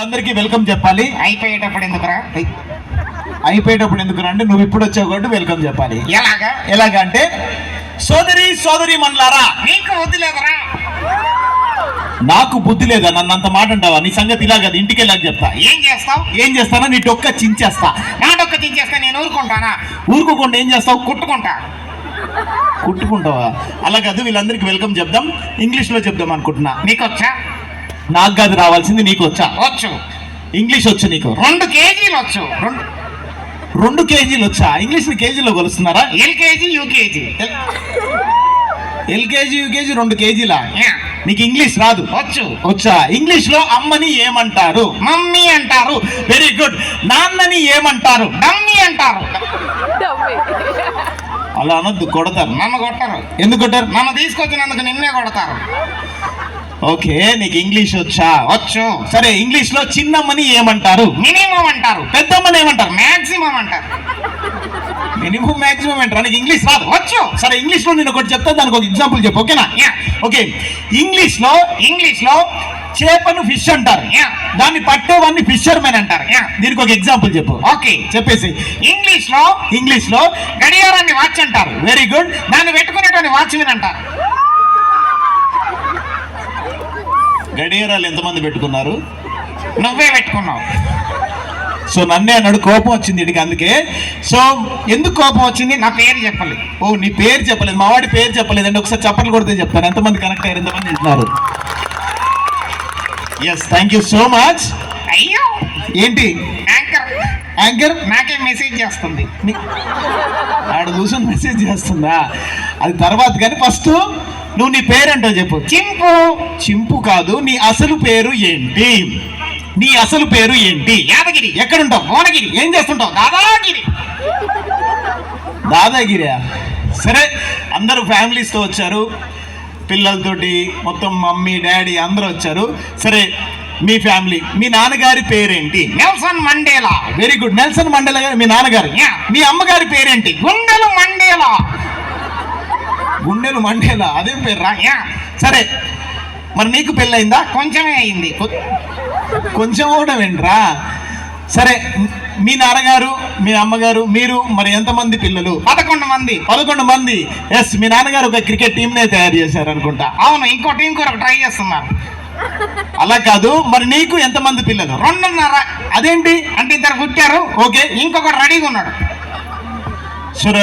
అందరికీ వెల్కమ్ చెప్పాలి. అయిపోయేటప్పుడు ఎందుకురా? అయిపోయేటప్పుడు ఎందుకు అంటే నువ్వు ఇప్పుడు వచ్చావు కాబట్టి వెల్కమ్ చెప్పాలి. ఎలాగా? ఎలాగంటే సోదరి సోదరి మన్లారా. నీకు వద్దు లేదురా. నాకు బుద్ధి లేదా? నన్ను అంత మాట అంటావా? నీ సంగతి ఇలా కదా ఇంటికి వెళ్ళాక చెప్తా. ఏం చేస్తావు? ఏం చేస్తానా? నీ డొక్క చించేస్తా. నాటొక్క తీసేస్తే నేను ఊరుకుంటానా? ఊరుకోకుండా ఏం చేస్తావు? కుట్టుకుంటా. కుట్టుకుంటావా? అలా కాదు వీళ్ళందరికీ వెల్కమ్ చెప్దాం. ఇంగ్లీష్లో చెప్దాం అనుకుంటున్నా. నీకు వచ్చా నాకు కాదు రావాల్సింది నీకు వచ్చా? వచ్చు. ఇంగ్లీష్ వచ్చు నీకు. రెండు కేజీలు వచ్చు. రెండు. రెండు కేజీలు వచ్చా? ఇంగ్లీష్ని కేజీలో కొలుస్తున్నారా? ఎల్కేజీ యూకేజీ ఎల్కేజీ యూకేజీ రెండు కేజీలా? యా, నీకు ఇంగ్లీష్ రాదు. వచ్చు. వచ్చా? ఇంగ్లీష్లో అమ్మని ఏమంటారు? మమ్మీ అంటారు. వెరీ గుడ్ నాన్నని ఏమంటారు? డమ్మీ అంటారు. అలా అనొద్దు కొడతారు. నన్ను కొట్టరు. ఎందుకు కొట్టారు? నన్ను తీసుకొచ్చినందుకు నిన్నే కొడతారు. ఓకే నీకు ఇంగ్లీష్ వచ్చా? వచ్చు. సరే ఇంగ్లీష్లో చిన్నమ్మని ఏమంటారు? మినిమం అంటారు. పెద్దమ్మని ఏమంటారు? మాక్సిమం అంటారు. మినిమం మాక్సిమం అంటారు? నీకు ఇంగ్లీష్ రాదు. వచ్చు. సరే ఇంగ్లీష్లో నేను ఒకటి చెప్తా దానికి ఒక ఎగ్జాంపుల్ చెప్పు ఓకేనా. ఓకే. ఇంగ్లీష్లో ఇంగ్లీష్లో చేపను ఫిష్ అంటారు. దాన్ని పట్టేవాడిని ఫిషర్మెన్ అంటారు. యా. దీనికి ఒక ఎగ్జాంపుల్ చెప్పు. ఓకే. చెప్పేసి. ఇంగ్లీష్లో ఇంగ్లీష్లో గడియారాన్ని వాచ్ అంటారు. వెరీ గుడ్ దాన్ని పెట్టుకునేటువంటి వాచ్మెన్ అంటారు. గడియారాలు ఎంతమంది పెట్టుకున్నారు? నువ్వే పెట్టుకున్నావు. సో నన్నే అన్నాడు కోపం వచ్చింది ఇడికి అందుకే. సో ఎందుకు కోపం వచ్చింది? నా పేరు చెప్పలేదు. ఓ నీ పేరు చెప్పలేదు. మా వాడి పేరు చెప్పలేదు. అండి ఒకసారి చప్పట్లు కొడితే చెప్తాను. ఎంతమంది కనెక్ట్ అయ్యారు? ఎంతమంది వింటున్నారు? Yes thank you so much అయ్యో! ఏంటి? యాంకర్. యాంకర్? నాకే మెసేజ్ చేస్తుంది. ఆడ కూర్చొని మెసేజ్ చేస్తుందా? అది తర్వాత కానీ ఫస్ట్ నువ్వు నీ పేరేంటో చెప్పు. చింపు. చింపు కాదు నీ అసలు పేరు ఏంటి? నీ అసలు పేరు ఏంటి? యాదగిరి. ఎక్కడుంటావు? భువనగిరి. ఏం చేస్తుంటావు? దాదాగిరి దాదాగిరియా సరే అందరూ ఫ్యామిలీస్తో వచ్చారు. పిల్లలతోటి మొత్తం మమ్మీ డాడీ అందరూ వచ్చారు. సరే మీ ఫ్యామిలీ మీ నాన్నగారి పేరేంటి? Nelson Mandela. Very good Nelson Mandela garu మీ నాన్నగారు. మీ అమ్మగారి పేరేంటి? గుండెలు మండేలా. గుండెలు మండేలా అదేం పేరు రా. యా, సరే. మరి నీకు పెళ్ళయిందా? కొంచెమే అయింది. కొంచెం కూడా ఏంట్రా? సరే మీ నాన్నగారు మీ అమ్మగారు మీరు మరి ఎంతమంది పిల్లలు? పదకొండు మంది. పదకొండు మంది. ఎస్ మీ నాన్నగారు ఒక క్రికెట్ టీంనే తయారు చేశారు అనుకుంటా అవును ఇంకో టీం కూడా ట్రై చేస్తున్నారు. అలా కాదు మరి నీకు ఎంతమంది పిల్లలు? రెండున్నర. అదేంటి? అంటే ఇద్దరు పుట్టారు. ఓకే ఇంకొకటి రెడీగా ఉన్నాడు. సరే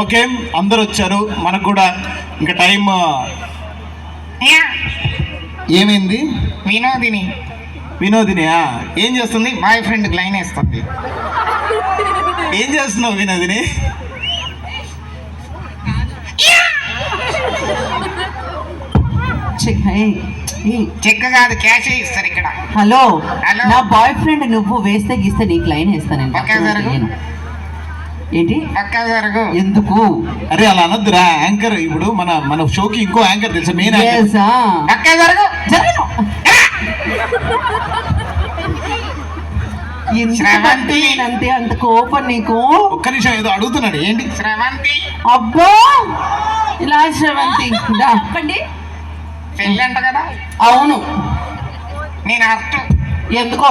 ఓకే అందరు వచ్చారు. మనకు కూడా ఇంకా టైం ఏమైంది? వినోదిని. వినోదినియా ఏం చేస్తుంది? బాయ్ ఫ్రెండ్ లైన్ వేస్తుంది. ఏం చేస్తున్నావు వినోదిని? చెక్ ఏయ్, ఏయ్, చెక్ కాదు క్యాష్ ఇస్తారు ఇక్కడ. హలో. హలో. నా బాయ్ ఫ్రెండ్ నువ్వు వేస్తే గీస్తే నీకు లైన్ ఓకే, జరుగు. ఏంటి? పక్క జరుగు ఎందుకు? అరే అలా అనొద్దురా. యాంకర్ ఇప్పుడు మన మన షోకి ఇంకో యాంకర్ తెలుసా? మెయిన్. పక్క జరుగు జరగను. శ్రవంతి. నేనంతే అంత కోపం నీకు? ఒక్క నిమిషం ఏదో అడుగుతున్నాడు. ఏంటి? శ్రవంతి! అబ్బో! ఇలా శ్రవంతి దా. పెళ్ళంట కదా? అవును. నేను అర్థ ఎందుకో?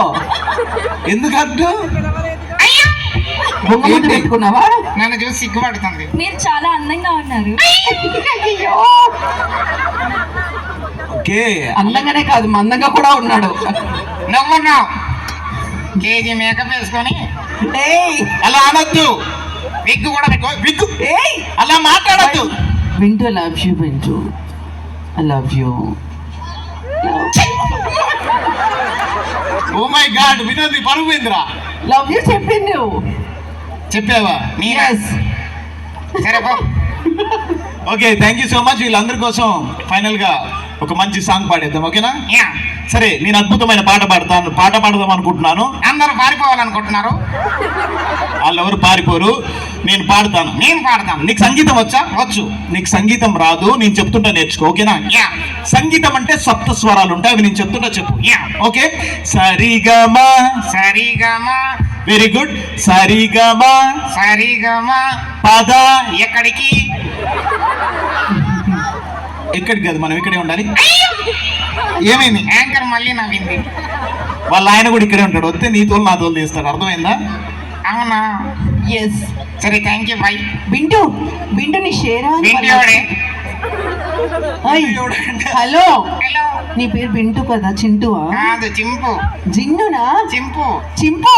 ఎందుకు ఏంటి? పెట్టుకున్నావా? నన్ను చూసి సిగ్గుపడుతుంది. మీరు చాలా అందంగా ఉన్నారు. ఓకే. అందంగానే కాదు మందంగా కూడా ఉన్నాడు. నవ్వున్నావు కేజీ మేకప్ వేసుకొని. ఏయ్! అలా అనొద్దు. విగ్గు కూడా పెట్టుకో. విగ్గు. ఏయ్! అలా మాట్లాడద్దు. వింటూ లవ్ యూ వింటూ. I love you oh my god వినోది పరుగు పోయిందిరా లవ్ యూ చెప్పింది. నువ్వు చెప్పావా? సరే okay thank you so much వీళ్ళందరి కోసం ఫైనల్గా ఒక మంచి సాంగ్ పాడేద్దాం ఓకేనా? యా. సరే నేను అద్భుతమైన పాట పాడతాను. పాట పాడదాం అనుకుంటున్నాను. అందరూ పారిపోవాలనుకుంటున్నారు. వాళ్ళు ఎవరు పారిపోరు? నేను పాడతాను. నేను పాడతాను. నీకు సంగీతం వచ్చా? వచ్చు. నీకు సంగీతం రాదు నేను చెప్తుంటా నేర్చుకో ఓకేనా? యా. సంగీతం అంటే సప్త స్వరాలు ఉంటాయి అవి నేను చెప్తుంటా చెప్పు. యా. ఓకే? సరిగమా. సరిగమా. వెరీ గుడ్ సరిగమా. సరిగమా. పద. ఎక్కడికి? ఎక్కడికి కాదు మనం ఇక్కడే ఉండాలి. ఏమైంది? యాంకర్ మళ్ళీ నవ్వింది. వాళ్ళ ఆయన కూడా ఇక్కడే ఉంటాడు. వస్తే నీ తోలు నా తోలు తీస్తాడు. అర్థమైందా? అవునా? ఎస్ సరే thank you bye Bintu Bintu నీ షేరా అయ్, హలో. నీ పేరు బింటు కదా చింటువా? కాదు చింపు. జిన్నునా? చింపు. చింపు.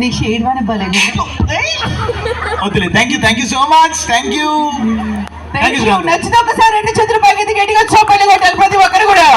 నీ షేర్వాన బలంగా వద్దులే. Thank you thank you so much thank you నచ్చితే ఒకసారి రెండు పైకి గట్టిగా చోపల్లి కొట్టాలి ప్రతి ఒక్కరు కూడా.